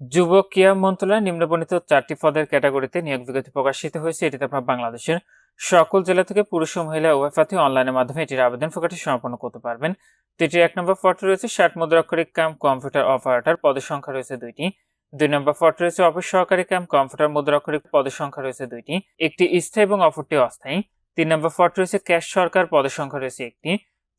যুব ক্রিয়া মন্ত্রণালয় নিম্নবর্ণিত চারটি পদের ক্যাটাগরিতে নিয়োগ বিজ্ঞপ্তি প্রকাশিত হয়েছে। এটিতে আপনার বাংলাদেশের সকল জেলা থেকে পুরুষ ও মহিলা উভয় প্রার্থী অনলাইনের মাধ্যমে এটির আবেদন প্রকাশটি সম্পন্ন করতে পারবেন। তো এটির এক নম্বর ফটো রয়েছে ষাট মুদ্রাক্ষরিক ক্যাম্প কম্পিউটার অপারেটর, পদের সংখ্যা রয়েছে দুইটি। দুই নম্বর ফটো রয়েছে অফিস সহকারী ক্যাম্প কম্পিউটার, মুদ্রাক্ষরিক পদের সংখ্যা রয়েছে দুইটি। একটি স্থায়ী এবং অপরটি অস্থায়ী। তিন নম্বর ফটো রয়েছে ক্যাশ সরকার, পদের সংখ্যা রয়েছে একটি।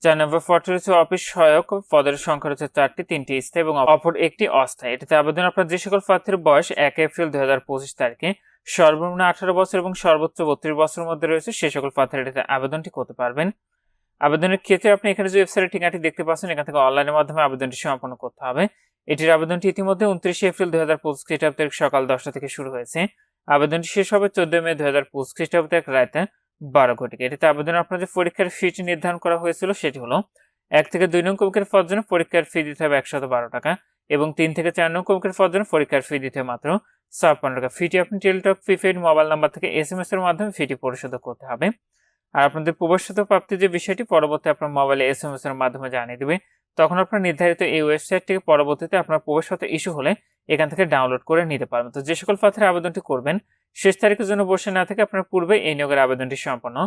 চার নম্বর ফটো রয়েছে অফিস সহায়ক পদের সংখ্যা রয়েছে চারটি, তিনটি স্থায়ী এবং অপর একটি অস্থায়ী। এটিতে আবেদন আপনার যে সকল প্রার্থীর বয়স, এক এপ্রিল দুই হাজার পঁচিশ তারিখে। সর্বনিম্ন আঠারো বছর এবং সর্বোচ্চ বত্রিশ বছরের মধ্যে রয়েছে সে সকল প্রার্থীরা এটিতে আবেদনটি করতে পারবেন। আবেদনের ক্ষেত্রে আপনি এখানে যে ওয়েবসাইটের ঠিকানাটি দেখতে পাচ্ছেন, এখান থেকে অনলাইনের মাধ্যমে আবেদনটি সম্পন্ন করতে হবে। এটির আবেদনটি ইতিমধ্যে উনত্রিশে এপ্রিল দুই হাজার পঁচিশ খ্রিস্টাব্দ সকাল দশটা থেকে শুরু হয়েছে। আবেদনটি শেষ হবে চোদ্দ মে দুই হাজার পঁচিশ খ্রিস্টাব্দ তারিখ রাতে। বারো ঘটিকে এটিতে আপনার যে পরীক্ষার ফিটি নির্ধারণ করা হয়েছিল সেটি হলো, এক থেকে দুই নং কবিকের পদের জন্য পরীক্ষার ফি দিতে হবে একশত বারো টাকা এবং তিন থেকে চার নং কবিকের পদের জন্য পরীক্ষার ফি দিতে মাত্র ছাপ্পান্ন টাকা। ফিটি আপনি টেলিটক প্রিপেড মোবাইল নাম্বার থেকে এস এম এস এর মাধ্যমে ফিটি পরিশোধ করতে হবে। আর আপনাদের প্রবেশিত প্রাপ্তির যে বিষয়টি, পরবর্তী আপনার মোবাইলে এস এম এস এর মাধ্যমে জানিয়ে দেবে। তখন আপনার নির্ধারিত এই ওয়েবসাইট থেকে পরবর্তীতে আপনার প্রবেশগত ইস্যু হলে এখান থেকে ডাউনলোড করে নিতে পারবেন। তো যে সকল প্রার্থীরা আবেদনটি করবেন, শেষ তারিখের জন্য বসে না থেকে আপনার পূর্বে এই নিয়োগের আবেদনটি সম্পন্ন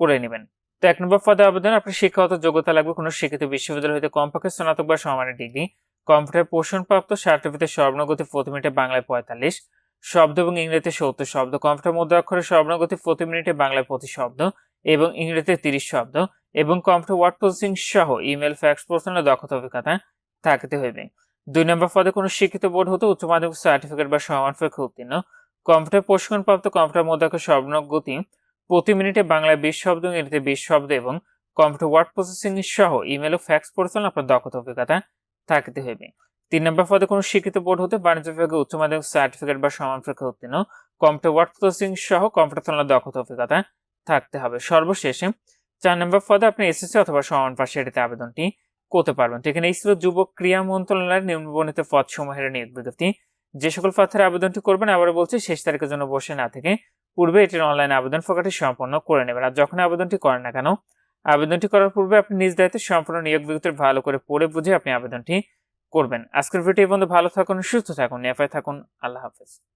করে নেবেন। তো এক নম্বর পদে আবেদন, আপনার শিক্ষাগত যোগ্যতা লাগবে কোনো শিক্ষিত বিশ্ববিদ্যালয় হতে কমপক্ষে স্নাতক বা সমানের ডিগ্রি, কম্পিউটার পোষণপ্রাপ্ত, সার্টিফিকেট স্বর্ণগতি প্রতি মিনিটে বাংলায় পঁয়তাল্লিশ, শব্দ এবং ইংরেজিতে সত্তর শব্দ, কম্পিউটার মুদ্রাক্ষরে স্বর্ণগতি প্রতি মিনিটে বাংলায় প্রতি শব্দ এবং ইংরেজিতে তিরিশ শব্দ এবং কম্পিউটার ওয়ার্ড প্রসেসিং সহ ইমেল, ফ্যাক্স প্রশ্নের দক্ষতা, অভিজ্ঞতা থাকতে হইবে। দুই নম্বর পদে কোনো শিক্ষিত বোর্ড হতে উচ্চ মাধ্যমিক সার্টিফিকেট বা সমান পরীক্ষা উত্তীর্ণ কম্পিউটার প্রশিক্ষণপ্রাপ্ত কম্পিউটার মুদ্রাক্ষর সর্বনগতি প্রতি মিনিটে বাংলায় বিশ শব্দ, ইংরেজিতে বিশ শব্দ এবং কম্পিউটার ওয়ার্ড প্রসেসিং সহ ইমেল ও ফ্যাক্স পরিচালনা আপনার দক্ষতা অভিজ্ঞতা থাকতে হবে। তিন নম্বর পদে কোনো শিক্ষিত বোর্ড হতে বাণিজ্য বিভাগে উচ্চ মাধ্যমিক সার্টিফিকেট বা সমান পরীক্ষা উত্তীর্ণ কম্পিউটার ওয়ার্ড প্রসেসিং সহ কম্পিউটার চালানোর দক্ষতা অভিজ্ঞতা থাকতে হবে। সর্বশেষে চার নম্বর পদে আপনি এসএসসি অথবা সমান পাশে এটিতে আবেদনটি করতে পারবেন। তো এখানে এই ছিল যুব ক্রিয়া মন্ত্রণালয়ের নিম্নবর্ণিত পদ সমূহের নিয়োগ বিজ্ঞপ্তি। যে সকল প্রার্থীরা আবেদনটি করবেন আবার বলছি, শেষ তারিখের জন্য বসে না থেকে পূর্বে এটির অনলাইন আবেদন ফোকাটি সম্পন্ন করে নেবেন। আর যখন আবেদনটি করেন না কেন, আবেদনটি করার পূর্বে আপনি নিজ দায়িত্বে সম্পূর্ণ নিয়োগ বিজ্ঞপ্তি ভালো করে পড়ে বুঝে আপনি আবেদনটি করবেন। আজকের ভিডিও বন্ধু ভালো থাকুন, সুস্থ থাকুন নেফায় থাকুন। আল্লাহ হাফেজ।